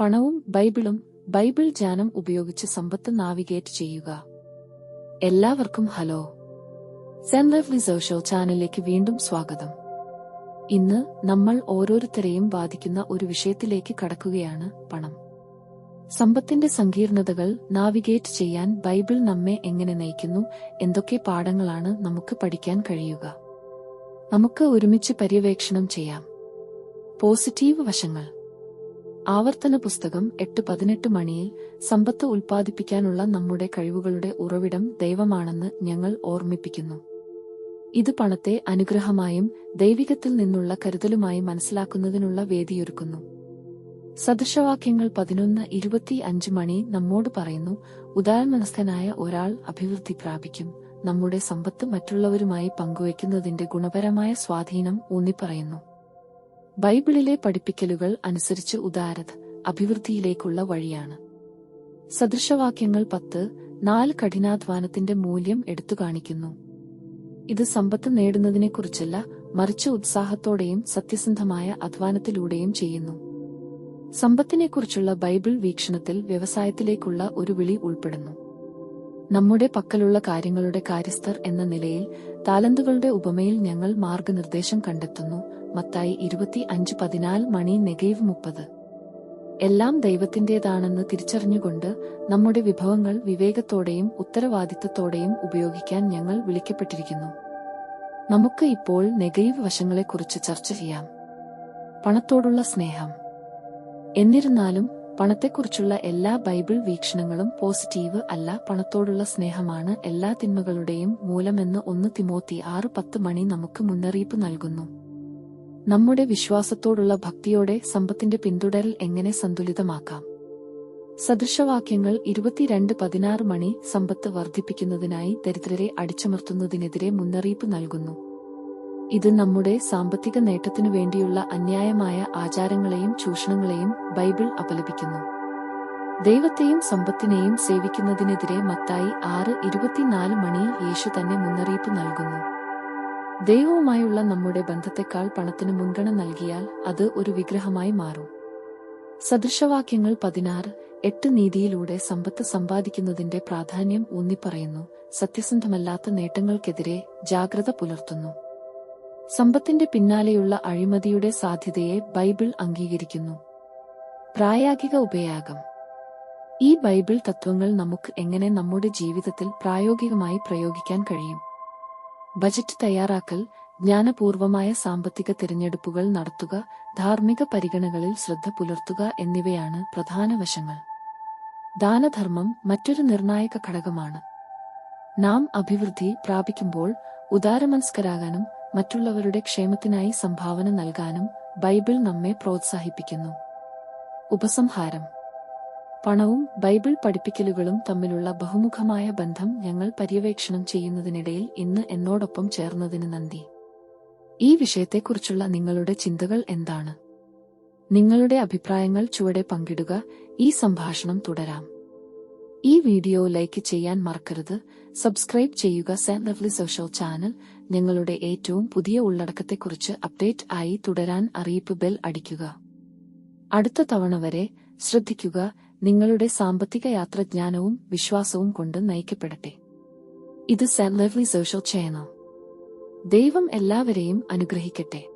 പണവും ബൈബിളും ബൈബിൾ ജ്ഞാനം ഉപയോഗിച്ച് സമ്പത്ത് നാവിഗേറ്റ് ചെയ്യുക. എല്ലാവർക്കും ഹലോ. സെൻ ലവ്ലി സോഷ്യൽ ചാനലിലേക്ക് വീണ്ടും സ്വാഗതം. ഇന്ന് നമ്മൾ ഓരോരുത്തരെയും ബാധിക്കുന്ന ഒരു വിഷയത്തിലേക്ക് കടക്കുകയാണ് പണം. സമ്പത്തിന്റെ സങ്കീർണതകൾ നാവിഗേറ്റ് ചെയ്യാൻ ബൈബിൾ നമ്മെ എങ്ങനെ നയിക്കുന്നു എന്തൊക്കെ പാഠങ്ങളാണ് നമുക്ക് പഠിക്കാൻ കഴിയുക. നമുക്ക് ഒരുമിച്ച് പര്യവേക്ഷണം ചെയ്യാം. പോസിറ്റീവ് വശങ്ങൾ. ആവർത്തന പുസ്തകം എട്ട് പതിനെട്ട് മണിയിൽ സമ്പത്ത് ഉൽപ്പാദിപ്പിക്കാനുള്ള നമ്മുടെ കഴിവുകളുടെ ഉറവിടം ദൈവമാണെന്ന് ഞങ്ങൾ ഓർമ്മിപ്പിക്കുന്നു. ഇത് പണത്തെ അനുഗ്രഹമായും ദൈവികത്തിൽ നിന്നുള്ള കരുതലുമായി മനസ്സിലാക്കുന്നതിനുള്ള വേദിയൊരുക്കുന്നു. സദൃശവാക്യങ്ങൾ പതിനൊന്ന് ഇരുപത്തി അഞ്ച് മണി നമ്മോട് പറയുന്നു ഉദാരമനസ്ഥനായ ഒരാൾ അഭിവൃദ്ധി പ്രാപിക്കും. നമ്മുടെ സമ്പത്ത് മറ്റുള്ളവരുമായി പങ്കുവയ്ക്കുന്നതിന്റെ ഗുണപരമായ സ്വാധീനം ഊന്നിപ്പറയുന്നു. ബൈബിളിലെ പഠിപ്പിക്കലുകൾ അനുസരിച്ച് ഉദാരത അഭിവൃദ്ധിയിലേക്കുള്ള വഴിയാണ്. സദൃശവാക്യങ്ങൾ പത്ത് നാല് കഠിനാധ്വാനത്തിന്റെ മൂല്യം എടുത്തു കാണിക്കുന്നു. ഇത് സമ്പത്ത് നേടുന്നതിനെക്കുറിച്ചല്ല മറിച്ച് ഉത്സാഹത്തോടെയും സത്യസന്ധമായ അധ്വാനത്തിലൂടെയും ചെയ്യുന്നു. സമ്പത്തിനെക്കുറിച്ചുള്ള ബൈബിൾ വീക്ഷണത്തിൽ വ്യവസായത്തിലേക്കുള്ള ഒരു വിളി ഉൾപ്പെടുന്നു. നമ്മുടെ പക്കലുള്ള കാര്യങ്ങളുടെ കാര്യസ്ഥർ എന്ന നിലയിൽ താലന്തുകളുടെ ഉപമയിൽ ഞങ്ങൾ മാർഗനിർദ്ദേശം കണ്ടെത്തുന്നു മത്തായി ഇരുപത്തി അഞ്ച് പതിനാല് മണി നെഗൈവ് മുപ്പത്. എല്ലാം ദൈവത്തിന്റേതാണെന്ന് തിരിച്ചറിഞ്ഞുകൊണ്ട് നമ്മുടെ വിഭവങ്ങൾ വിവേകത്തോടെയും ഉത്തരവാദിത്തത്തോടെയും ഉപയോഗിക്കാൻ ഞങ്ങൾ വിളിക്കപ്പെട്ടിരിക്കുന്നു. നമുക്ക് ഇപ്പോൾ നെഗൈവ് വശങ്ങളെക്കുറിച്ച് ചർച്ച ചെയ്യാം. പണത്തോടുള്ള സ്നേഹം. എന്നിരുന്നാലും പണത്തെക്കുറിച്ചുള്ള എല്ലാ ബൈബിൾ വീക്ഷണങ്ങളും പോസിറ്റീവ് അല്ല പണത്തോടുള്ള സ്നേഹമാണ് എല്ലാ തിന്മകളുടെയും മൂലമെന്ന് ഒന്ന് തിമോത്തി ആറ് പത്ത് മണി നമുക്ക് മുന്നറിയിപ്പ് നൽകുന്നു. നമ്മുടെ വിശ്വാസത്തോടുള്ള ഭക്തിയോടെ സമ്പത്തിന്റെ പിന്തുടരൽ എങ്ങനെ സന്തുലിതമാക്കാം? സദൃശവാക്യങ്ങൾ ഇരുപത്തിരണ്ട് പതിനാറ് മണി സമ്പത്ത് വർദ്ധിപ്പിക്കുന്നതിനായി ദരിദ്രരെ അടിച്ചമർത്തുന്നതിനെതിരെ മുന്നറിയിപ്പ് നൽകുന്നു. ഇത് നമ്മുടെ സാമ്പത്തിക നേട്ടത്തിനു വേണ്ടിയുള്ള അന്യായമായ ആചാരങ്ങളെയും ചൂഷണങ്ങളെയും ബൈബിൾ അപലപിക്കുന്നു. ദൈവത്തെയും സമ്പത്തിനെയും സേവിക്കുന്നതിനെതിരെ മത്തായി ആറ് ഇരുപത്തിനാല് മണിയിൽ യേശു തന്നെ മുന്നറിയിപ്പ് നൽകുന്നു. ദൈവവുമായുള്ള നമ്മുടെ ബന്ധത്തെക്കാൾ പണത്തിന് മുൻഗണന നൽകിയാൽ അത് ഒരു വിഗ്രഹമായി മാറും. സദൃശവാക്യങ്ങൾ പതിനാറ് എട്ട് നീതിയിലൂടെ സമ്പത്ത് സമ്പാദിക്കുന്നതിന്റെ പ്രാധാന്യം ഊന്നിപ്പറയുന്നു. സത്യസന്ധമല്ലാത്ത നേട്ടങ്ങൾക്കെതിരെ ജാഗ്രത പുലർത്തുന്നു. സമ്പത്തിന്റെ പിന്നാലെയുള്ള അഴിമതിയുടെ സാധ്യതയെ ബൈബിൾ അംഗീകരിക്കുന്നു. പ്രായോഗിക ഉപയാഗം. ഈ ബൈബിൾ തത്വങ്ങൾ നമുക്ക് എങ്ങനെ നമ്മുടെ ജീവിതത്തിൽ പ്രായോഗികമായി പ്രയോഗിക്കാൻ കഴിയും? ബജറ്റ് തയ്യാറാക്കൽ ജ്ഞാനപൂർവമായ സാമ്പത്തിക തിരഞ്ഞെടുപ്പുകൾ നടത്തുക ധാർമ്മിക പരിഗണകളിൽ ശ്രദ്ധ പുലർത്തുക എന്നിവയാണ് പ്രധാന വശങ്ങൾ. ദാനധർമ്മം മറ്റൊരു നിർണായക ഘടകമാണ്. നാം അഭിവൃദ്ധി പ്രാപിക്കുമ്പോൾ ഉദാരമനസ്കരാകാനും മറ്റുള്ളവരുടെ ക്ഷേമത്തിനായി സംഭാവന നൽകാനും ബൈബിൾ നമ്മെ പ്രോത്സാഹിപ്പിക്കുന്നു. ഉപസംഹാരം പണവും ബൈബിൾ പഠിപ്പിക്കലുകളും തമ്മിലുള്ള ബഹുമുഖമായ ബന്ധം ഞങ്ങൾ പര്യവേക്ഷണം ചെയ്യുന്നതിനിടയിൽ ഇന്ന് എന്നോടൊപ്പം ചേർന്നതിന് നന്ദി. ഈ വിഷയത്തെക്കുറിച്ചുള്ള നിങ്ങളുടെ ചിന്തകൾ എന്താണ്? നിങ്ങളുടെ അഭിപ്രായങ്ങൾ ചുവടെ പങ്കിടുക ഈ സംഭാഷണം തുടരാം. ഈ വീഡിയോ ലൈക്ക് ചെയ്യാൻ മറക്കരുത്. സബ്സ്ക്രൈബ് ചെയ്യുക സെൻ ലവ്ലി സോഷ്യൽ ചാനൽ ഞങ്ങളുടെ ഏറ്റവും പുതിയ ഉള്ളടക്കത്തെക്കുറിച്ച് അപ്ഡേറ്റ് ആയി തുടരാൻ അറിയിപ്പ് ബെൽ അടിക്കുക. അടുത്ത തവണ വരെ ശ്രദ്ധിക്കുക നിങ്ങളുടെ സാമ്പത്തിക യാത്ര യാത്രജ്ഞാനവും വിശ്വാസവും കൊണ്ട് നയിക്കപ്പെടട്ടെ. ഇത് സെൻ ലവ്ലി സോഷ്യൽ ചാനൽ. ദൈവം എല്ലാവരെയും അനുഗ്രഹിക്കട്ടെ.